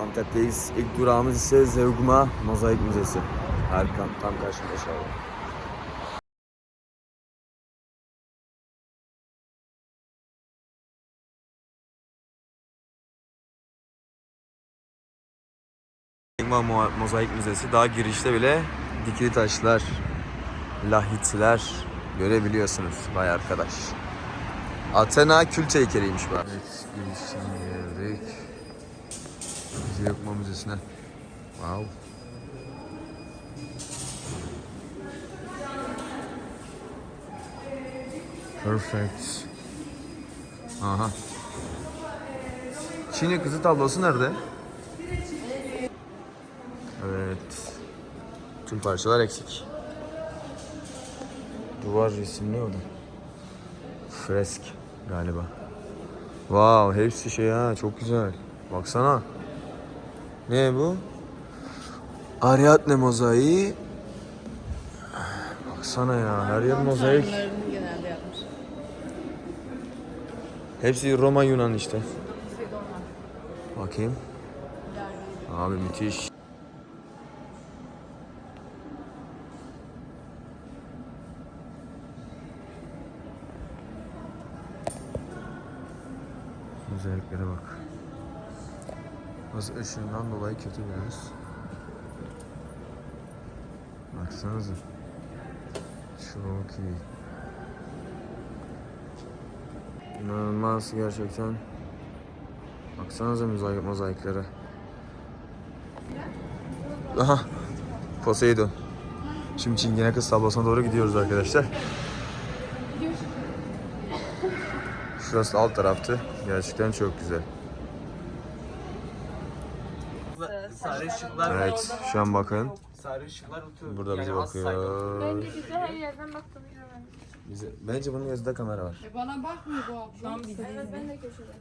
Antep'teyiz. İlk durağımız ise Zeugma Mozaik Müzesi. Erkan tam karşımda şu. Zeugma Mo- Mozaik Müzesi daha girişte bile dikili taşlar, lahitler görebiliyorsunuz vay arkadaş. Athena kült heykeliymiş bu. Evet, girişten geldik. Zeugma Müzesi'ne. Wow. Perfect. Aha. Çin'in kızı tablosu nerede? Evet. Tüm parçalar eksik. Duvar resimli o da. Fresk galiba. Wow, hepsi şey ha, çok güzel. Baksana. Ne bu? Ariadne mozaiği. Baksana ya, her yer mozaik. Tanrılarını genelde yapmış. Hepsi Roma Yunan işte. Bakayım. Abi müthiş. Özelliklere bak. Nasıl ışığından dolayı kötü biraz. Baksanıza. Çok iyi. İnanılmaz gerçekten. Baksanıza mozaik mozaiklere. Aha. Poseidon. Şimdi Çingene Kız tablosuna doğru gidiyoruz arkadaşlar. Şurası alt taraftı. Gerçekten çok güzel. Sarı ışıklar Evet, şu an bakın. sarı ışıklar oturuyor. Burada bize az saygı. bakıyor. Bence güzel her yerden baktığımı görmedim. Bize, bence bunun gözünde kamera var. E bana bakmıyor bu abla. Şu an bizi Evet ben de köşede.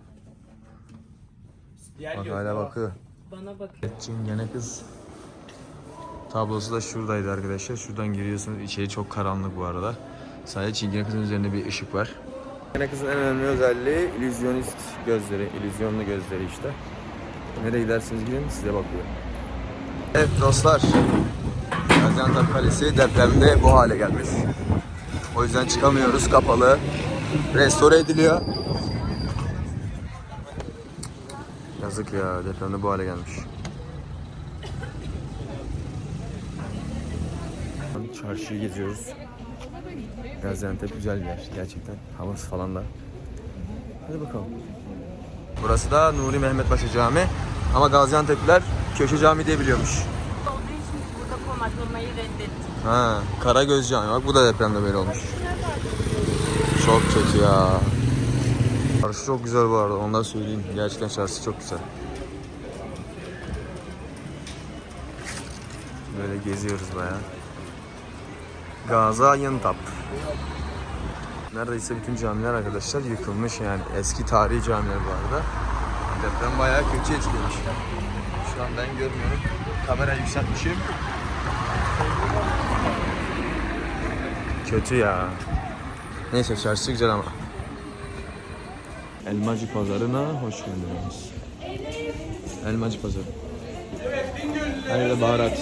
Diğer Bak hala o. bakıyor. bana bak. Evet, Çingene Kız tablosu da şuradaydı arkadaşlar. Şuradan giriyorsunuz. İçeri çok karanlık bu arada. Sadece Çingene Kız'ın üzerinde bir ışık var. Çingene Kız'ın en önemli özelliği illüzyonist gözleri, illüzyonlu gözleri işte. Nereye giderseniz gidin size bakıyor. Evet dostlar. Gaziantep Kalesi depremde bu hale gelmiş. O yüzden çıkamıyoruz kapalı. Restore ediliyor. Yazık ya depremde bu hale gelmiş. Çarşıyı geziyoruz. Gaziantep güzel bir yer gerçekten. Havası falan da. Hadi bakalım. Burası da Nuri Mehmet Paşa Camii. Ama Gaziantep'liler Köşe Camii diye biliyormuş. Olduğu için burada konaklamayı reddettim. Ha, Karagöz Camii. Bak bu da depremde böyle olmuş. Çok kötü ya. Çarşı çok güzel bu arada. Ondan söyleyeyim. Gerçekten çarşı çok güzel. Böyle geziyoruz baya. Gaziantep. Neredeyse bütün camiler arkadaşlar yıkılmış yani. Eski tarihi camiler bu arada. Deprem bayağı kötü etkilemiş. Şu an ben görmüyorum. Kamerayı yükseltmişim. Kötü ya. Neyse çarşı güzel ama. Elmacı pazarına hoş geldiniz. Elmacı pazarı. Her yerde baharat.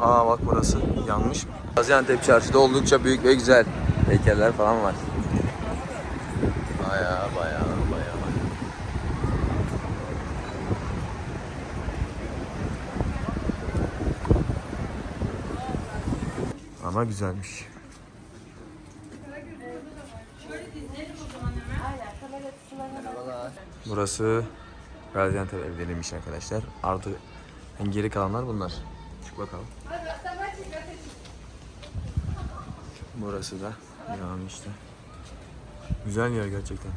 Aa bak burası yanmış. Gaziantep Çarşı'da oldukça büyük ve güzel heykeller falan var. Baya baya baya. Ama güzelmiş. Burası Gaziantep evleriymiş arkadaşlar. Artı geri kalanlar bunlar. Bakalım. Burası da devam işte. Güzel yer gerçekten.